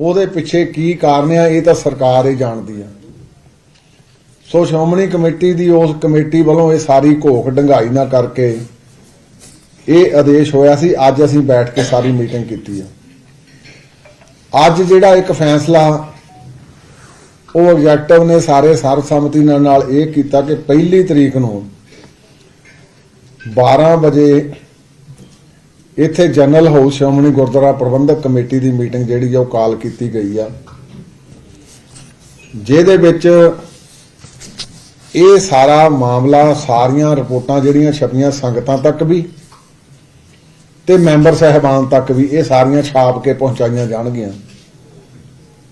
ਉਹਦੇ ਪਿੱਛੇ ਕੀ ਕਾਰਨ ਆ, ਇਹ ਤਾਂ ਸਰਕਾਰ ਹੀ ਜਾਣਦੀ ਆ। ਸੋ ਸ਼੍ਰੋਮਣੀ ਕਮੇਟੀ ਦੀ ਉਸ ਕਮੇਟੀ ਵੱਲੋਂ ਇਹ ਸਾਰੀ ਘੋਖ ਡੰਗਾਈ ਨਾ ਕਰਕੇ ਇਹ ਆਦੇਸ਼ ਹੋਇਆ ਸੀ, ਅੱਜ ਅਸੀਂ ਬੈਠ ਕੇ ਸਾਰੀ ਮੀਟਿੰਗ ਕੀਤੀ ਆ। ਅੱਜ ਜਿਹੜਾ ਇੱਕ ਫੈਸਲਾ, ਉਹ ਐਗਜ਼ੈਕਟਿਵ ਨੇ ਸਾਰੇ ਸਰਬਸੰਮਤੀ ਨਾਲ ਨਾਲ ਇਹ ਕੀਤਾ ਕਿ ਪਹਿਲੀ ਤਰੀਕ ਨੂੰ 12 ਵਜੇ ਇੱਥੇ general house Shiromani Gurdwara Parbandhak committee ਦੀ ਮੀਟਿੰਗ ਜਿਹੜੀ ਆ ਉਹ ਕਾਲ ਕੀਤੀ ਗਈ ਆ। ਜਿਹਦੇ ਵਿੱਚ ਇਹ ਸਾਰਾ ਮਾਮਲਾ, ਸਾਰੀਆਂ ਰਿਪੋਰਟਾਂ ਜਿਹੜੀਆਂ ਛਪੀਆਂ ਸੰਗਤਾਂ ਤੱਕ ਵੀ ਤੇ ਮੈਂਬਰ ਸਹਿਬਾਨ ਤੱਕ ਵੀ ਇਹ ਸਾਰੀਆਂ ਛਾਪ ਕੇ ਪਹੁੰਚਾਈਆਂ ਜਾਣਗੀਆਂ।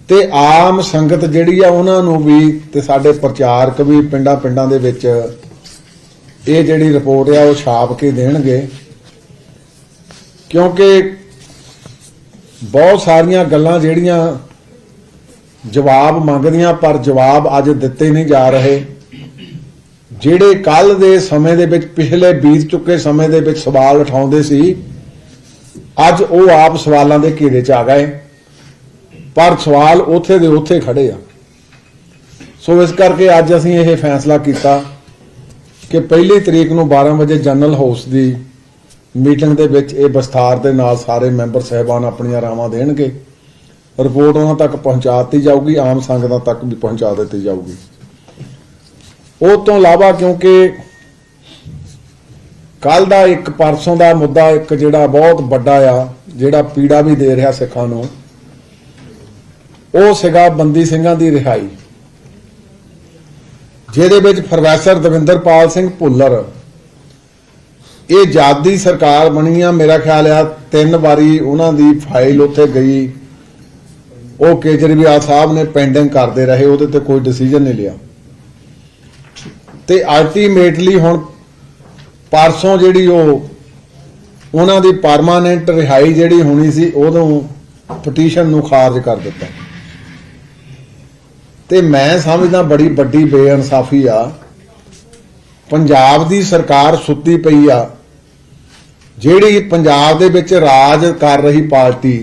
ਤੇ ਆਮ ਸੰਗਤ ਜਿਹੜੀ ਆ ਉਹਨਾਂ ਨੂੰ ਵੀ ਤੇ ਸਾਡੇ ਪ੍ਰਚਾਰਕ ਵੀ ਪਿੰਡਾਂ ਪਿੰਡਾਂ ਦੇ ਵਿੱਚ ਇਹ ਜਿਹੜੀ ਰਿਪੋਰਟ ਆ ਉਹ ਛਾਪ ਕੇ ਦੇਣਗੇ। ਕਿਉਂਕਿ ਬਹੁਤ ਸਾਰੀਆਂ ਗੱਲਾਂ ਜਿਹੜੀਆਂ ਜਵਾਬ ਮੰਗਦੀਆਂ, ਪਰ ਜਵਾਬ ਅੱਜ ਦਿੱਤੇ ਨਹੀਂ ਜਾ ਰਹੇ। ਜਿਹੜੇ ਕੱਲ ਦੇ ਸਮੇਂ ਦੇ ਵਿੱਚ, ਪਿਛਲੇ ਬੀਤ ਚੁੱਕੇ ਸਮੇਂ ਦੇ ਵਿੱਚ ਸਵਾਲ ਉਠਾਉਂਦੇ ਸੀ, ਅੱਜ ਉਹ ਆਪ ਸਵਾਲਾਂ ਦੇ ਘੇਰੇ 'ਚ ਆ ਗਏ। ਪਰ ਸਵਾਲ ਉੱਥੇ ਦੇ ਉੱਥੇ ਖੜੇ ਆ। ਸੋ ਇਸ ਕਰਕੇ ਅੱਜ ਅਸੀਂ ਇਹ ਫੈਸਲਾ ਕੀਤਾ ਕਿ ਪਹਿਲੀ ਤਰੀਕ ਨੂੰ 12 ਵਜੇ ਜਨਰਲ ਹਾਊਸ ਦੀ ਮੀਟਿੰਗ ਦੇ ਵਿੱਚ ਇਹ ਵਿਸਥਾਰ ਦੇ ਨਾਲ ਸਾਰੇ ਮੈਂਬਰ ਸਹਿਬਾਨ ਆਪਣੀਆਂ ਰਾਵਾਂ ਦੇਣਗੇ। ਰਿਪੋਰਟ ਉਹਨਾਂ ਤੱਕ ਪਹੁੰਚਾ ਦਿੱਤੀ ਜਾਊਗੀ, ਆਮ ਸੰਗਤਾਂ ਤੱਕ ਵੀ ਪਹੁੰਚਾ ਦਿੱਤੀ ਜਾਊਗੀ। ਉਹ ਤੋਂ ਇਲਾਵਾ ਕਿਉਂਕਿ ਕੱਲ ਦਾ ਇੱਕ, ਪਰਸੋਂ ਦਾ ਮੁੱਦਾ ਇੱਕ ਜਿਹੜਾ ਬਹੁਤ ਵੱਡਾ ਆ, ਜਿਹੜਾ ਪੀੜਾ ਵੀ ਦੇ ਰਿਹਾ ਸਿੱਖਾਂ ਨੂੰ, ਉਹ ਸੀਗਾ ਬੰਦੀ ਸਿੰਘਾਂ ਦੀ ਰਿਹਾਈ। ਜਿਹਦੇ ਵਿੱਚ ਪ੍ਰੋਫੈਸਰ ਦਵਿੰਦਰਪਾਲ ਸਿੰਘ ਭੁੱਲਰ ਇਹ ਜਾਦੀ ਸਰਕਾਰ ਬਣੀ ਆ, ਮੇਰਾ ਖਿਆਲ ਆ, ਤਿੰਨ ਵਾਰੀ ਉਹਨਾਂ ਦੀ ਫਾਈਲ ਉੱਥੇ ਗਈ। ਉਹ ਕੇਜਰੀਵਾਲ ਸਾਹਿਬ ਨੇ ਪੈਂਡਿੰਗ ਕਰਦੇ ਰਹੇ, ਉਹਦੇ ਤੇ ਕੋਈ ਡਿਸੀਜਨ ਨਹੀਂ ਲਿਆ। ਤੇ ਅਲਟੀਮੇਟਲੀ ਹੁਣ ਪਰਸੋਂ ਜਿਹੜੀ ਉਹ, ਉਹਨਾਂ ਦੀ ਪਰਮਾਨੈਂਟ ਰਿਹਾਈ ਜਿਹੜੀ ਹੋਣੀ ਸੀ ਉਦੋਂ ਪਟੀਸ਼ਨ ਨੂੰ ਖਾਰਜ ਕਰ ਦਿੱਤਾ। ਤੇ ਮੈਂ ਸਮਝਦਾ ਬੜੀ ਵੱਡੀ ਬੇਇਨਸਾਫੀ ਆ, ਪੰਜਾਬ ਦੀ ਸਰਕਾਰ ਸੁੱਤੀ ਪਈ ਆ ਜਿਹੜੀ ਪੰਜਾਬ ਦੇ ਵਿੱਚ ਰਾਜ ਕਰ ਰਹੀ ਪਾਰਟੀ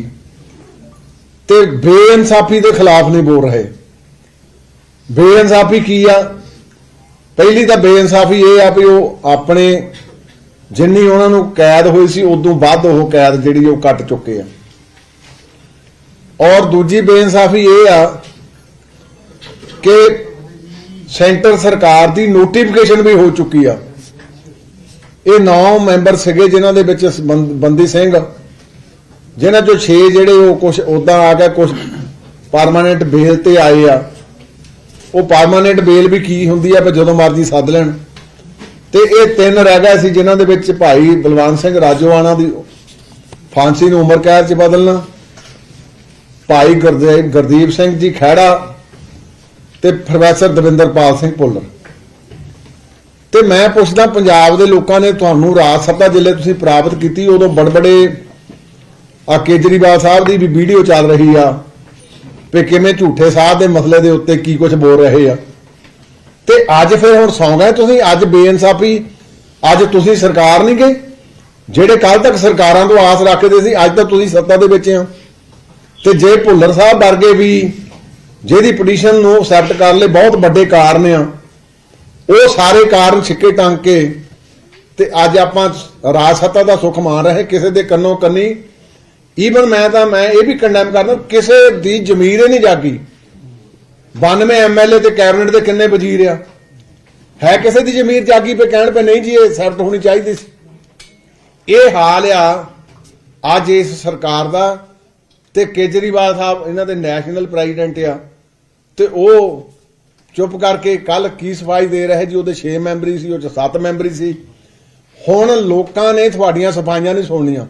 ਤੇ ਬੇਇਨਸਾਫੀ ਦੇ ਖਿਲਾਫ ਨਹੀਂ ਬੋਲ ਰਹੇ। ਬੇਇਨਸਾਫੀ ਕੀ ਆ? ਪਹਿਲੀ ਤਾਂ ਬੇਇਨਸਾਫੀ ਇਹ ਆ ਵੀ ਉਹ ਆਪਣੇ ਜਿੰਨੀ ਉਹਨਾਂ ਨੂੰ ਕੈਦ ਹੋਈ ਸੀ, ਉਦੋਂ ਵੱਧ ਉਹ ਕੈਦ ਜਿਹੜੀ ਉਹ ਕੱਟ ਚੁੱਕੇ ਆ। ਔਰ ਦੂਜੀ ਬੇਇਨਸਾਫੀ ਇਹ ਆ ਕਿ ਸੈਂਟਰ ਸਰਕਾਰ ਦੀ ਨੋਟੀਫਿਕੇਸ਼ਨ ਵੀ ਹੋ ਚੁੱਕੀ ਆ। ਇਹ 9 ਮੈਂਬਰ ਸੀਗੇ ਜਿਨ੍ਹਾਂ ਦੇ ਵਿੱਚ ਬੰਦ- ਬੰਦੀ ਸਿੰਘ। ਜਿਨ੍ਹਾਂ ਚੋਂ 6 ਜਿਹੜੇ ਉਹ ਕੁਝ ਉਦਾਂ ਆ ਗਿਆ ਕੁਝ ਪਰਮਾਨੈਂਟ ਬੇਲ ਤੇ ਆਏ ਆ। ਉਹ ਪਰਮਾਨੈਂਟ ਬੇਲ ਵੀ ਕੀ ਹੁੰਦੀ ਆ ਵੀ ਜਦੋਂ ਮਰਜ਼ੀ ਸੱਦ ਲੈਣ। ਤੇ ਇਹ ਤਿੰਨ ਰਹਿ ਗਏ ਸੀ ਜਿਨ੍ਹਾਂ ਦੇ ਵਿੱਚ ਭਾਈ ਬਲਵੰਤ ਸਿੰਘ ਰਾਜੋਆਣਾ ਦੀ ਫਾਂਸੀ ਨੂੰ ਉਮਰ ਕੈਦ 'ਚ ਬਦਲਣਾ। ਭਾਈ ਗੁਰਦੇਵ ਗੁਰਦੀਪ ਸਿੰਘ ਜੀ ਖਹਿੜਾ ਤੇ ਪ੍ਰੋਫੈਸਰ ਦਵਿੰਦਰਪਾਲ ਸਿੰਘ ਭੁੱਲਰ। ਤੇ ਮੈਂ ਪੁੱਛਦਾ ਪੰਜਾਬ ਦੇ ਲੋਕਾਂ ਨੇ ਤੁਹਾਨੂੰ ਰਾਜ ਸੱਤਾ ਜਿੱਲੇ ਤੁਸੀਂ ਪ੍ਰਾਪਤ ਕੀਤੀ, ਉਦੋਂ ਬੜਬੜੇ ਆ ਕੇਜਰੀਵਾਲ ਸਾਹਿਬ ਦੀ ਵੀ ਵੀਡੀਓ ਚੱਲ ਰਹੀ ਆ ਵੀ ਕਿਵੇਂ ਝੂਠੇ ਸਾਹ ਦੇ ਮਸਲੇ ਦੇ ਉੱਤੇ ਕੀ ਕੁਝ ਬੋਲ ਰਹੇ ਆ। ਤੇ ਅੱਜ ਫਿਰ ਹੁਣ ਸੌਂ ਗਏ ਤੁਸੀਂ, ਅੱਜ ਬੇਇਨਸਾਫੀ, ਅੱਜ ਤੁਸੀਂ ਸਰਕਾਰ ਨਹੀਂ ਗਏ, ਜਿਹੜੇ ਕੱਲ ਤੱਕ ਸਰਕਾਰਾਂ ਤੋਂ ਆਸ ਰੱਖਦੇ ਸੀ, ਅੱਜ ਤਾਂ ਤੁਸੀਂ ਸੱਤਾ ਦੇ ਵਿੱਚ ਆ। ਤੇ ਜੇ ਭੁੱਲਰ ਸਾਹਿਬ ਵਰਗੇ ਵੀ, ਜਿਹਦੀ ਪਟੀਸ਼ਨ ਨੂੰ ਐਕਸੈਪਟ ਕਰਨ ਲਈ ਬਹੁਤ ਵੱਡੇ ਕਾਰਨ ਆ। ਉਹ ਸਾਰੇ ਕਾਰਨ ਛਿੱਕੇ ਟੰਗ ਕੇ ਤੇ ਅੱਜ ਆਪਾਂ ਰਾਜ ਸੱਤਾ ਦਾ ਸੁੱਖ ਮਾਣ ਰਹੇ, ਕਿਸੇ ਦੇ ਕੰਨੋਂ ਕੰਨੀ। ਈਵਨ ਮੈਂ ਤਾਂ, ਮੈਂ ਇਹ ਵੀ ਕੰਡੈਮ ਕਰਦਾ, ਕਿਸੇ ਦੀ ਜ਼ਮੀਰ ਹੀ ਨਹੀਂ ਜਾਗੀ। 92 ਐਮਐਲਏ ਤੇ ਕੈਬਨਿਟ ਦੇ ਕਿੰਨੇ ਵਜ਼ੀਰ ਆ? ਹੈ ਕਿਸੇ ਦੀ ਜ਼ਮੀਰ ਜਾਗੀ ਪੇ ਕਹਿਣ ਪੇ ਨਹੀਂ ਜੀ, ਇਹ ਸੈਫਟ ਹੋਣੀ ਚਾਹੀਦੀ ਸੀ। ਇਹ ਹਾਲ ਆ, ਅੱਜ ਇਸ ਸਰਕਾਰ ਦਾ ਤੇ ਕੇਜਰੀਵਾਲ ਸਾਹਿਬ, ਇਹਨਾਂ ਦੇ ਨੈਸ਼ਨਲ ਪ੍ਰੈਜ਼ੀਡੈਂਟ ਆ, ਤੇ ਉਹ ਚੁੱਪ ਕਰਕੇ ਕੱਲ ਕੀ ਸਫ਼ਾਈ ਦੇ ਰਹੇ ਜੀ? ਉਹਦੇ 6 ਮੈਂਬਰੀ ਸੀ, ਉਹ ਚ 7 ਮੈਂਬਰੀ ਸੀ। ਹੁਣ ਲੋਕਾਂ ਨੇ ਤੁਹਾਡੀਆਂ ਸਫਾਈਆਂ ਨਹੀਂ ਸੁਣਨੀਆਂ।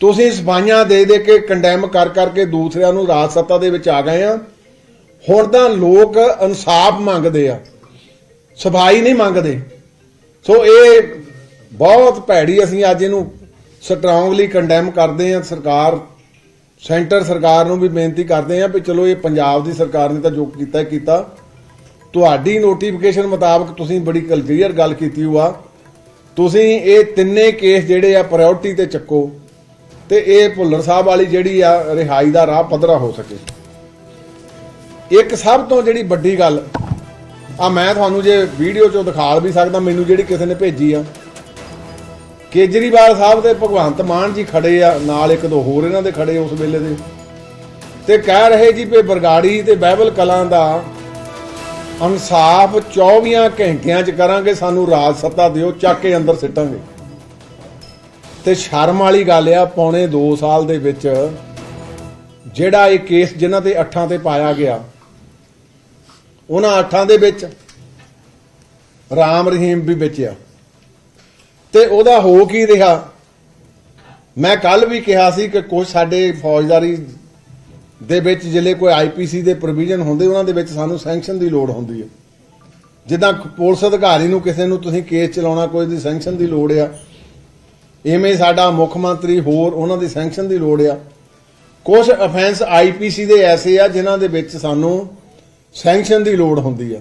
ਤੁਸੀਂ ਸਫਾਈਆਂ ਦੇ ਦੇ ਕੇ ਕੰਡੈਮ ਕਰ ਕਰਕੇ ਦੂਸਰਿਆਂ ਨੂੰ ਰਾਜ ਸੱਤਾ ਦੇ ਵਿੱਚ ਆ ਗਏ ਆ। ਹੁਣ ਤਾਂ ਲੋਕ ਇਨਸਾਫ ਮੰਗਦੇ ਆ। ਸਫ਼ਾਈ ਨਹੀਂ ਮੰਗਦੇ। ਸੋ ਇਹ ਬਹੁਤ ਭੈੜੀ ਅਸੀਂ ਅੱਜ ਇਹਨੂੰ ਸਟਰੋਂਗਲੀ ਕੰਡੈਮ ਕਰਦੇ ਆ। ਸਰਕਾਰ, ਸੈਂਟਰ ਸਰਕਾਰ ਨੂੰ ਵੀ ਬੇਨਤੀ ਕਰਦੇ ਆ ਵੀ ਚਲੋ ਇਹ ਪੰਜਾਬ ਦੀ ਸਰਕਾਰ ਨੇ ਤਾਂ ਜੋ ਕੀਤਾ ਕੀਤਾ। ਤੁਹਾਡੀ ਨੋਟੀਫਿਕੇਸ਼ਨ ਮੁਤਾਬਕ ਤੁਸੀਂ ਬੜੀ ਕਲੀਅਰ ਗੱਲ ਕੀਤੀ ਹੋਆ। ਤੁਸੀਂ ਇਹ ਤਿੰਨੇ ਕੇਸ ਜਿਹੜੇ ਆ ਪ੍ਰਾਇੋਰਟੀ ਤੇ ਚੱਕੋ ਤੇ ਇਹ ਭੁੱਲਰ ਸਾਹਿਬ ਵਾਲੀ ਜਿਹੜੀ ਆ ਰਿਹਾਈ ਦਾ ਰਾਹ ਪੱਧਰਾ ਹੋ ਸਕੇ। ਇੱਕ ਸਭ ਤੋਂ ਜਿਹੜੀ ਵੱਡੀ ਗੱਲ, ਆ ਮੈਂ ਤੁਹਾਨੂੰ ਜੇ ਵੀਡੀਓ ਚੋਂ ਦਿਖਾ ਵੀ ਸਕਦਾ, ਮੈਨੂੰ ਜਿਹੜੀ ਕਿਸੇ ਨੇ ਭੇਜੀ ਆ। ਕੇਜਰੀਵਾਲ ਸਾਹਿਬ ਤੇ ਭਗਵੰਤ ਮਾਨ ਜੀ ਖੜੇ ਆ, ਨਾਲ ਇੱਕ ਦੋ ਹੋਰ ਇਹਨਾਂ ਦੇ ਖੜੇ ਉਸ ਵੇਲੇ ਦੇ। ਤੇ ਕਹਿ ਰਹੇ ਜੀ ਵੀ ਬਰਗਾੜੀ ਤੇ ਬਾਈਬਲ ਕਲਾਂ ਦਾ ਇਨਸਾਫ 24 ਘੰਟਿਆਂ ਚ ਕਰਾਂਗੇ, ਸਾਨੂੰ ਰਾਜ ਸੱਤਾ ਦਿਓ, ਚੱਕ ਕੇ ਅੰਦਰ ਸਿੱਟਾਂਗੇ। ਤੇ ਸ਼ਰਮ ਵਾਲੀ ਗੱਲ ਆ, ਪੌਣੇ 2 ਸਾਲ ਦੇ ਵਿੱਚ ਜਿਹੜਾ ਇਹ ਕੇਸ ਜਿਨ੍ਹਾਂ ਤੇ ਅੱਠਾਂ ਤੇ ਪਾਇਆ ਗਿਆ, ਉਹਨਾਂ ਅੱਠਾਂ ਦੇ ਵਿੱਚ ਰਾਮ ਰਹੀਮ ਵੀ ਵੇਚਿਆ ਤੇ ਉਹਦਾ ਹੋ ਕੀ ਰਿਹਾ? ਮੈਂ ਕੱਲ ਵੀ ਕਿਹਾ ਸੀ ਕਿ ਕੁਝ ਸਾਡੇ ਫੌਜਦਾਰੀ ਦੇ ਵਿੱਚ ਜਿਹੜੇ ਕੋਈ ਆਈਪੀਸੀ ਦੇ ਪ੍ਰੋਵੀਜ਼ਨ ਹੁੰਦੇ, ਉਹਨਾਂ ਦੇ ਵਿੱਚ ਸਾਨੂੰ ਸੈਂਕਸ਼ਨ ਦੀ ਲੋੜ ਹੁੰਦੀ ਹੈ। ਜਿੱਦਾਂ ਪੁਲਿਸ ਅਧਿਕਾਰੀ ਨੂੰ ਕਿਸੇ ਨੂੰ ਤੁਸੀਂ ਕੇਸ ਚਲਾਉਣਾ, ਕੋਈ ਦੀ ਸੈਂਕਸ਼ਨ ਦੀ ਲੋੜ ਆ। ਇਵੇਂ ਸਾਡਾ ਮੁੱਖ ਮੰਤਰੀ ਹੋਰ ਉਹਨਾਂ ਦੀ ਸੈਂਕਸ਼ਨ ਦੀ ਲੋੜ ਆ। ਕੁਝ ਅਫੈਂਸ ਆਈਪੀਸੀ ਦੇ ਐਸੇ ਆ ਜਿਨ੍ਹਾਂ ਦੇ ਵਿੱਚ ਸਾਨੂੰ ਸੈਂਕਸ਼ਨ ਦੀ ਲੋੜ ਹੁੰਦੀ ਆ।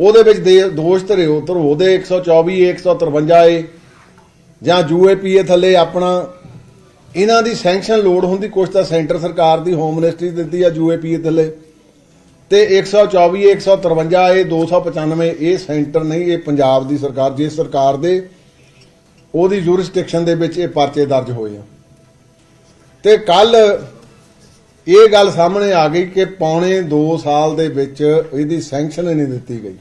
ਉਹਦੇ ਵਿੱਚ ਦੇ- ਦੋਸ਼ ਧਰਿਓ ਧਰੋ ਦੇ 124 153 ਏ, ਜਾਂ ਯੂਏਪੀਏ ਥੱਲੇ ਆਪਣਾ ਇਹਨਾਂ ਦੀ ਸੈਂਕਸ਼ਨ ਲੋਡ ਹੁੰਦੀ ਕੁਛ ਤਾਂ ਸੈਂਟਰ ਸਰਕਾਰ ਦੀ ਹੋਮ ਮਿਨਿਸਟਰੀ ਦਿੰਦੀ ਆ ਯੂਏਪੀਏ ਥੱਲੇ। ਤੇ 124 153 ਇਹ 295 ਇਹ ਸੈਂਟਰ ਨਹੀਂ, ਇਹ ਪੰਜਾਬ ਦੀ ਸਰਕਾਰ ਜਿਸ ਸਰਕਾਰ ਦੇ, ਉਹਦੀ ਜੂਰਿਸਡਿਕਸ਼ਨ ਦੇ ਵਿੱਚ ਇਹ ਪਰਚੇ ਦਰਜ ਹੋਏ ਆ। ਤੇ ਕੱਲ ਇਹ ਗੱਲ ਸਾਹਮਣੇ ਆ ਗਈ ਕਿ ਪੌਣੇ 2 ਸਾਲ ਦੇ ਵਿੱਚ ਇਹਦੀ ਸੈਂਕਸ਼ਨ ਹੀ ਨਹੀਂ ਦਿੱਤੀ ਗਈ।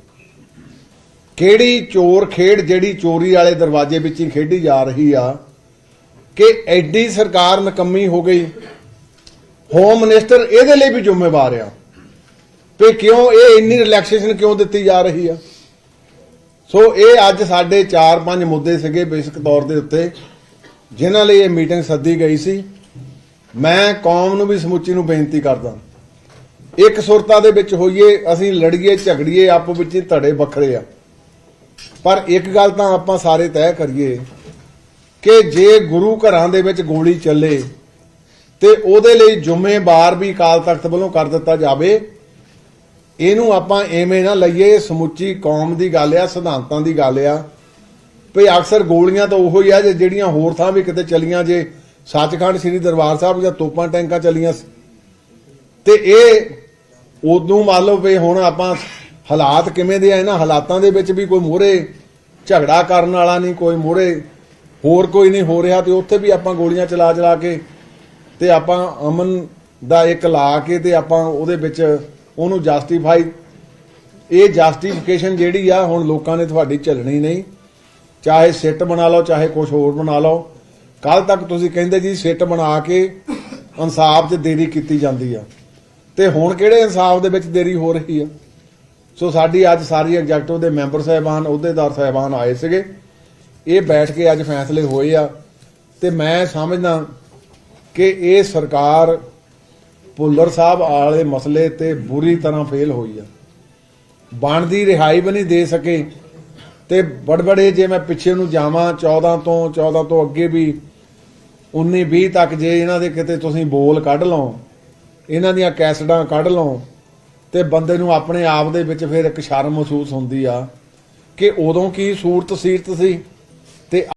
ਕਿਹੜੀ ਚੋਰ ਖੇਡ ਜਿਹੜੀ ਚੋਰੀ ਵਾਲੇ ਦਰਵਾਜ਼ੇ ਵਿੱਚ ਹੀ ਖੇਡੀ ਜਾ ਰਹੀ ਆ ਕਿ ਐਡੀ ਸਰਕਾਰ ਨਕੰਮੀ ਹੋ ਗਈ। ਹੋਮ ਮਿਨਿਸਟਰ ਇਹਦੇ ਲਈ ਵੀ ਜ਼ਿੰਮੇਵਾਰ ਆ। ਤੇ ਕਿਉਂ ਇਹ ਇੰਨੀ ਰਿਲੈਕਸੇਸ਼ਨ ਕਿਉਂ ਦਿੱਤੀ ਜਾ ਰਹੀ ਆ? ਸੋ ਇਹ ਅੱਜ ਸਾਡੇ 4-5 ਮੁੱਦੇ ਸੀਗੇ ਬੇਸਿਕ ਤੌਰ ਦੇ ਉੱਤੇ, ਜਿਨ੍ਹਾਂ ਲਈ ਇਹ ਮੀਟਿੰਗ ਸੱਦੀ ਗਈ ਸੀ। ਮੈਂ ਕੌਮ ਨੂੰ ਵੀ ਸਮੁੱਚੀ ਨੂੰ ਬੇਨਤੀ ਕਰਦਾ। ਇੱਕ ਸੁਰਤਾ ਦੇ ਵਿੱਚ ਹੋਈਏ, ਅਸੀਂ ਲੜੀਏ, ਝਗੜੀਏ, ਆਪੋ ਵਿੱਚ ਧੜੇ ਵੱਖਰੇ ਆ। ਪਰ ਇੱਕ ਗੱਲ ਤਾਂ ਆਪਾਂ ਸਾਰੇ ਤੈਅ ਕਰੀਏ ਕਿ ਜੇ ਗੁਰੂ ਘਰਾਂ ਦੇ ਵਿੱਚ ਗੋਲੀ ਚੱਲੇ ਤੇ ਉਹਦੇ ਲਈ ਜ਼ਿੰਮੇਵਾਰ ਵੀ ਅਕਾਲ ਤਖਤ ਵੱਲੋਂ ਕਰ ਦਿੱਤਾ ਜਾਵੇ, ਇਹਨੂੰ ਆਪਾਂ ਐਵੇਂ ਨਾ ਲਈਏ ਸਮੁੱਚੀ ਕੌਮ ਦੀ ਗੱਲ ਆ, ਸਿਧਾਂਤਾਂ ਦੀ ਗੱਲ ਆ। ਭਈ ਅਕਸਰ ਗੋਲੀਆਂ ਤਾਂ ਉਹੋ ਹੀ ਆ, ਜੇ ਜਿਹੜੀਆਂ ਹੋਰ ਥਾਂ ਵੀ ਕਿਤੇ ਚਲੀਆਂ, ਜੇ ਸੱਚਖੰਡ ਸ੍ਰੀ ਦਰਬਾਰ ਸਾਹਿਬ ਜਾਂ ਤੋਪਾਂ ਟੈਂਕਾਂ ਚੱਲੀਆਂ ਸੀ, ਤੇ ਇਹ ਉਦੋਂ ਮੰਨ ਲਓ ਵੀ ਹੁਣ ਆਪਾਂ ਹਾਲਾਤ ਕਿਵੇਂ ਦੇ ਆ, ਇਹਨਾਂ ਹਾਲਾਤਾਂ ਦੇ ਵਿੱਚ ਵੀ ਕੋਈ ਮੋਰੇ ਝਗੜਾ ਕਰਨ ਵਾਲਾ ਨਹੀਂ, ਕੋਈ ਮੋਰੇ ਹੋਰ ਕੋਈ ਨਹੀਂ ਹੋ ਰਿਹਾ ਤੇ ਉੱਥੇ ਵੀ ਆਪਾਂ ਗੋਲੀਆਂ ਚਲਾ ਚਲਾ ਕੇ ਤੇ ਆਪਾਂ ਅਮਨ ਦਾ ਇੱਕ ਲਾ ਕੇ ਤੇ ਆਪਾਂ ਉਹਦੇ ਵਿੱਚ ਉਹਨੂੰ ਜਸਟੀਫਾਈ ਇਹ ਜਸਟੀਫਿਕੇਸ਼ਨ ਜਿਹੜੀ ਆ ਹੁਣ ਲੋਕਾਂ ਨੇ ਤੁਹਾਡੀ ਝੱਲਣੀ ਨਹੀਂ। ਚਾਹੇ ਸਿੱਟ ਬਣਾ ਲਓ, ਚਾਹੇ ਕੁਝ ਹੋਰ ਬਣਾ ਲਓ। ਕੱਲ ਤੱਕ ਤੁਸੀਂ ਕਹਿੰਦੇ ਜੀ ਸਿੱਟ ਬਣਾ ਕੇ ਇਨਸਾਫ 'ਚ ਦੇਰੀ ਕੀਤੀ ਜਾਂਦੀ ਆ। ਤੇ ਹੁਣ ਕਿਹੜੇ ਇਨਸਾਫ ਦੇ ਵਿੱਚ ਦੇਰੀ ਹੋ ਰਹੀ ਆ? ਸੋ ਸਾਡੀ ਅੱਜ ਸਾਰੀ ਐਗਜ਼ੈਕਟਿਵ ਦੇ ਮੈਂਬਰ ਸਾਹਿਬਾਨ, ਅਹੁਦੇਦਾਰ ਸਾਹਿਬਾਨ ਆਏ ਸੀਗੇ। ਇਹ ਬੈਠ ਕੇ ਅੱਜ ਫੈਸਲੇ ਹੋਏ ਆ ਤੇ ਮੈਂ ਸਮਝਦਾ ਕਿ ਇਹ ਸਰਕਾਰ ਭੁੱਲਰ ਸਾਹਿਬ ਵਾਲੇ ਮਸਲੇ ਤੇ ਬੁਰੀ ਤਰ੍ਹਾਂ ਫੇਲ ਹੋਈ ਆ। ਬਣਦੀ ਰਿਹਾਈ ਵੀ ਨਹੀਂ ਦੇ ਸਕੇ ਤੇ ਬੜਬੜੇ ਜੇ ਮੈਂ ਪਿੱਛੇ ਨੂੰ ਜਾਵਾਂ 14 ਤੋਂ 14 ਤੋਂ ਅੱਗੇ ਵੀ 19 20 ਤੱਕ ਜੇ ਇਹਨਾਂ ਦੇ ਕਿਤੇ ਤੁਸੀਂ ਬੋਲ ਕੱਢ ਲਓ, ਇਹਨਾਂ ਦੀਆਂ ਕੈਸਟਾਂ ਕੱਢ ਲਓ, ਤੇ ਬੰਦੇ ਨੂੰ ਆਪਣੇ ਆਪ ਦੇ ਵਿੱਚ ਫਿਰ ਇੱਕ ਸ਼ਰਮ ਮਹਿਸੂਸ ਹੁੰਦੀ ਆ ਕਿ ਉਦੋਂ ਕੀ ਸੂਰਤ ਸੀਰਤ ਸੀ? ਤੇ